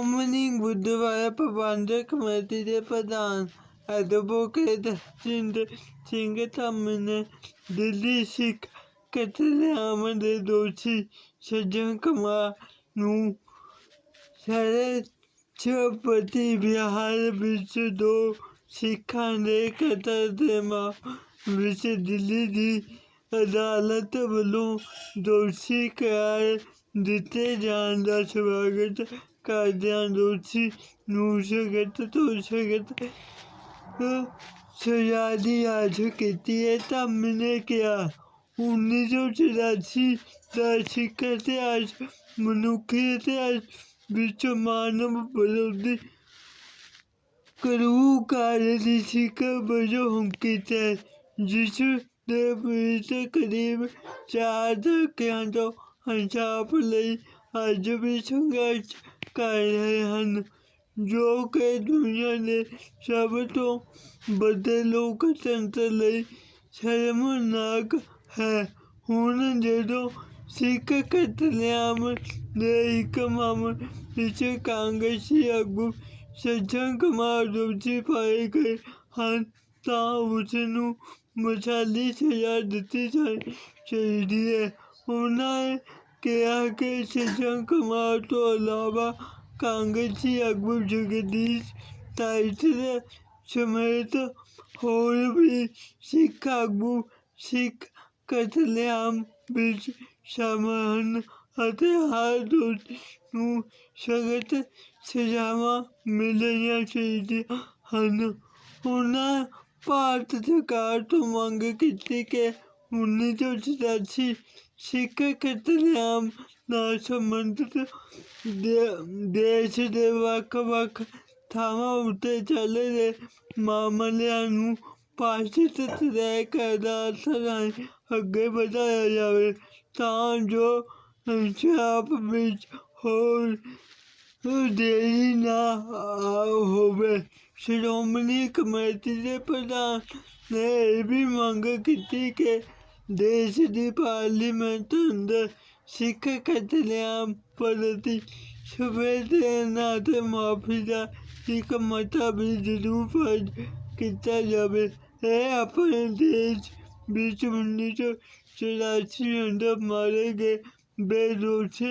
ਸ਼੍ਰੋਮਣੀ ਗੁਰਦੁਆਰਾ ਪ੍ਰਬੰਧਕ committee ਦੇ ਪ੍ਰਧਾਨ advocate Jinder Singh ਧੰਮ ਨੇ ਦਿੱਲੀ ਸਿੱਖ ਕਤਲੇਆਮ ਦੇ ਦੋਸ਼ੀ ਸੱਜਣ ਕੁਮਾਰ ਨੂੰ ਸ਼ਹਿਰ ਚਪਤੀ ਬਿਹਾਰ ਵਿੱਚ ਦੋ ਸਿੱਖਾਂ ਦੇ ਕਤਲ ਦੇ ਮਾਮਲੇ ਵਿੱਚ ਦਿੱਲੀ ਦੀ ਅਦਾਲਤ ਵੱਲੋਂ ਦੋਸ਼ੀ ਕਰਾਰ ਦਿੱਤੇ ਜਾਣ ਦਾ ਸਵਾਗਤ ਕਰਦਿਆਂ ਦੋਸ਼ੀ ਨੂੰ ਸਖਤ ਤੋਂ ਸਖਤ ਸਜ਼ਾ ਕੀਤੀ। ਹੈ ਧੰਮ ਨੇ ਕਿਹਾ ਉੱਨੀ ਸੌ ਚੁਰਾਸੀ ਦਾ ਸਿੱਖ ਇਤਿਹਾਸ ਮਨੁੱਖੀ ਇਤਿਹਾਸ ਵਿੱਚ ਮਾਨਵ ਵਿਰੋਧੀ ਕਰੂ ਕਾਰਜ ਦੀ ਸਿੱਖ ਵਜੋਂ ਕੀਤਾ ਹੈ, ਜਿਸ ਦੇ ਵਿੱਚ ਕਰੀਬ ਚਾਰ ਦਹਾਕਿਆਂ ਤੋਂ ਇਨਸਾਫ ਲਈ ਅੱਜ ਵੀ ਸੰਘਰਸ਼ ਕਰ ਰਹੇ ਹਨ ਜੋ ਕਿ ਦੁਨੀਆ ਦੇ ਸਭ ਤੋਂ ਵੱਡੇ ਲੋਕਤੰਤਰ ਲਈ ਸ਼ਰਮਨਾਕ ਹੈ ਹੁਣ ਜਦੋਂ ਸਿੱਖ ਕਤਲੇਆਮ ਦੇ ਇੱਕ ਮਾਮਲੇ ਵਿੱਚ ਕਾਂਗਰਸੀ ਆਗੂ ਸੱਜਣ ਕੁਮਾਰ ਦੋਸ਼ੀ ਪਾਏ ਗਏ ਹਨ ਤਾਂ ਉਸ ਨੂੰ ਮਿਸਾਲੀ ਸਜ਼ਾ ਦਿੱਤੀ ਜਾਣੀ ਚਾਹੀਦੀ ਹੈ ਉਹਨਾਂ ਨੇ ਕਿਹਾ ਕਿ ਸੱਜਣ ਕੁਮਾਰ ਤੋਂ ਇਲਾਵਾ ਕਾਂਗਰਸੀ ਆਗੂ ਜਗਦੀਸ਼ ਟਾਈਟਲ ਸਮੇਤ ਹੋਰ ਵੀ ਸਿੱਖ ਆਗੂ ਸਿੱਖ ਕਤਲੇਆਮ ਵਿੱਚ ਸ਼ਾਮਲ ਹਨ ਅਤੇ ਹਰ ਦੋਸ਼ੀ ਨੂੰ ਸਖਤ ਸਜ਼ਾਵਾਂ ਮਿਲਣੀਆਂ ਚਾਹੀਦੀਆਂ ਹਨ। ਉਹਨਾਂ ਭਾਰਤ ਸਰਕਾਰ ਤੋਂ ਮੰਗ ਕੀਤੀ ਕਿ ਉੱਨੀ ਸੌ ਚੁਰਾਸੀ ਸਿੱਖ ਕਤਲੇਆਮ ਨਾਲ ਸੰਬੰਧਿਤ ਦੇ- ਦੇਸ਼ ਦੇ ਵੱਖ-ਵੱਖ ਥਾਵਾਂ ਉੱਤੇ ਚੱਲ ਰਹੇ ਮਾਮਲਿਆਂ ਨੂੰ ਪਾਸ਼ਿਤ ਤੈਅ ਕਰਦਾ ਸਰਾਈ ਅੱਗੇ ਵਧਾਇਆ ਜਾਵੇ ਤਾਂ ਜੋ ਇਨਸਾਫ ਵਿੱਚ ਹੋਰ ਦੇਰੀ ਨਾ ਆ- ਹੋਵੇ। ਸ਼੍ਰੋਮਣੀ ਕਮੇਟੀ ਦੇ ਪ੍ਰਧਾਨ ਨੇ ਇਹ ਵੀ ਮੰਗ ਕੀਤੀ ਕਿ ਦੇਸ਼ ਦੀ ਪਾਰਲੀਮੈਂਟ ਅੰਦਰ ਸਿੱਖ ਕਤਲੇਆਮ ਪ੍ਰਤੀ ਸੰਵੇਦਨਾ ਅਤੇ ਮਾਫੀ ਦਾ ਇੱਕ ਮਤਾ ਵੀ ਜ਼ਰੂਰ ਪਾਸ ਕੀਤਾ ਜਾਵੇ ਇਹ ਆਪਣੇ ਦੇਸ਼ ਵਿੱਚ ਉੱਨੀ ਸੌ ਚੁਰਾਸੀ ਅੰਦਰ ਮਾਰੇ ਗਏ ਬੇਦੋਸ਼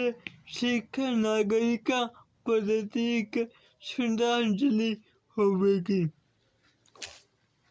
ਸਿੱਖ ਨਾਗਰਿਕਾਂ ਪ੍ਰਤੀ ਇੱਕ ਸ਼ਰਧਾਂਜਲੀ ਹੋਵੇਗੀ